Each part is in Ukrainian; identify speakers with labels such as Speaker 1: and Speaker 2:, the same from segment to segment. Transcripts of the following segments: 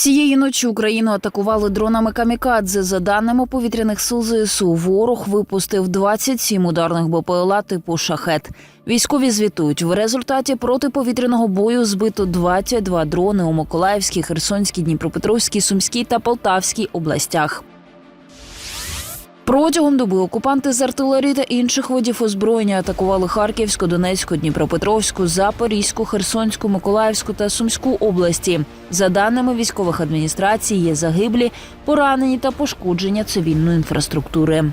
Speaker 1: Цієї ночі Україну атакували дронами камікадзе. За даними повітряних сил ЗСУ, ворог випустив 27 ударних БПЛА типу шахет. Військові звітують, в результаті протиповітряного бою збито 22 дрони у Миколаївській, Херсонській, Дніпропетровській, Сумській та Полтавській областях. Протягом доби окупанти з артилерії та інших видів озброєння атакували Харківську, Донецьку, Дніпропетровську, Запорізьку, Херсонську, Миколаївську та Сумську області. За даними військових адміністрацій, є загиблі, поранені та пошкодження цивільної інфраструктури.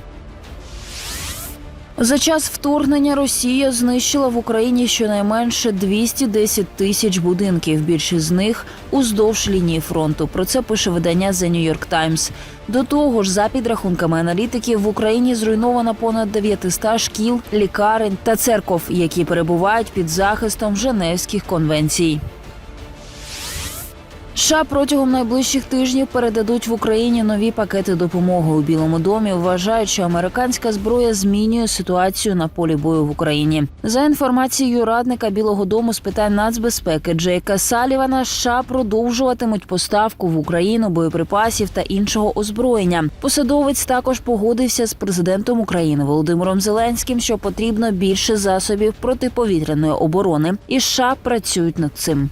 Speaker 1: За час вторгнення Росія знищила в Україні щонайменше 210 тисяч будинків. Більшість з них уздовж лінії фронту. Про це пише видання The New York Times. До того ж, за підрахунками аналітиків, в Україні зруйновано понад 900 шкіл, лікарень та церков, які перебувають під захистом Женевських конвенцій. США протягом найближчих тижнів передадуть в Україні нові пакети допомоги у Білому домі. Вважають, що американська зброя змінює ситуацію на полі бою в Україні. За інформацією радника Білого Дому з питань нацбезпеки Джейка Салівана, США продовжуватимуть поставку в Україну боєприпасів та іншого озброєння. Посадовець також погодився з президентом України Володимиром Зеленським, що потрібно більше засобів протиповітряної оборони, і США працюють над цим.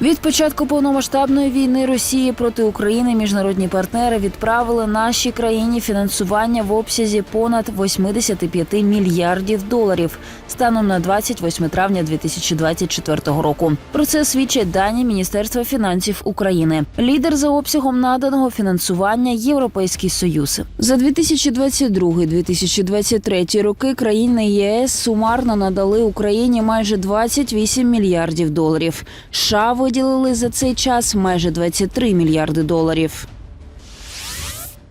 Speaker 1: Від початку повномасштабної війни Росії проти України міжнародні партнери відправили нашій країні фінансування в обсязі понад 85 мільярдів доларів станом на 28 травня 2024 року. Про це свідчать дані Міністерства фінансів України. Лідер за обсягом наданого фінансування Європейський Союз за 2022-2023 роки країни ЄС сумарно надали Україні майже 28 мільярдів доларів. США виділили за цей час майже 23 мільярди доларів.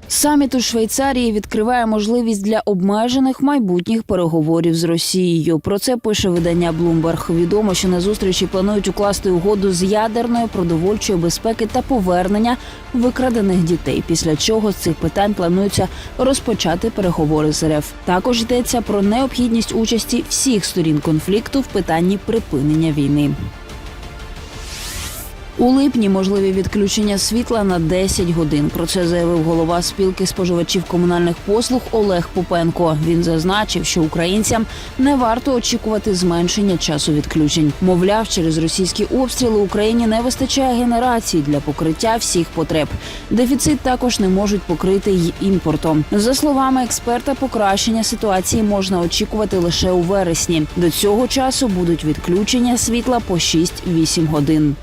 Speaker 1: Саміт у Швейцарії відкриває можливість для обмежених майбутніх переговорів з Росією. Про це пише видання Bloomberg. Відомо, що на зустрічі планують укласти угоду з ядерної продовольчої безпеки та повернення викрадених дітей. Після чого з цих питань планується розпочати переговори з РФ. Також йдеться про необхідність участі всіх сторін конфлікту в питанні припинення війни. У липні можливі відключення світла на 10 годин. Про це заявив голова спілки споживачів комунальних послуг Олег Попенко. Він зазначив, що українцям не варто очікувати зменшення часу відключень. Мовляв, через російські обстріли Україні не вистачає генерації для покриття всіх потреб. Дефіцит також не можуть покрити й імпортом. За словами експерта, покращення ситуації можна очікувати лише у вересні. До цього часу будуть відключення світла по 6-8 годин.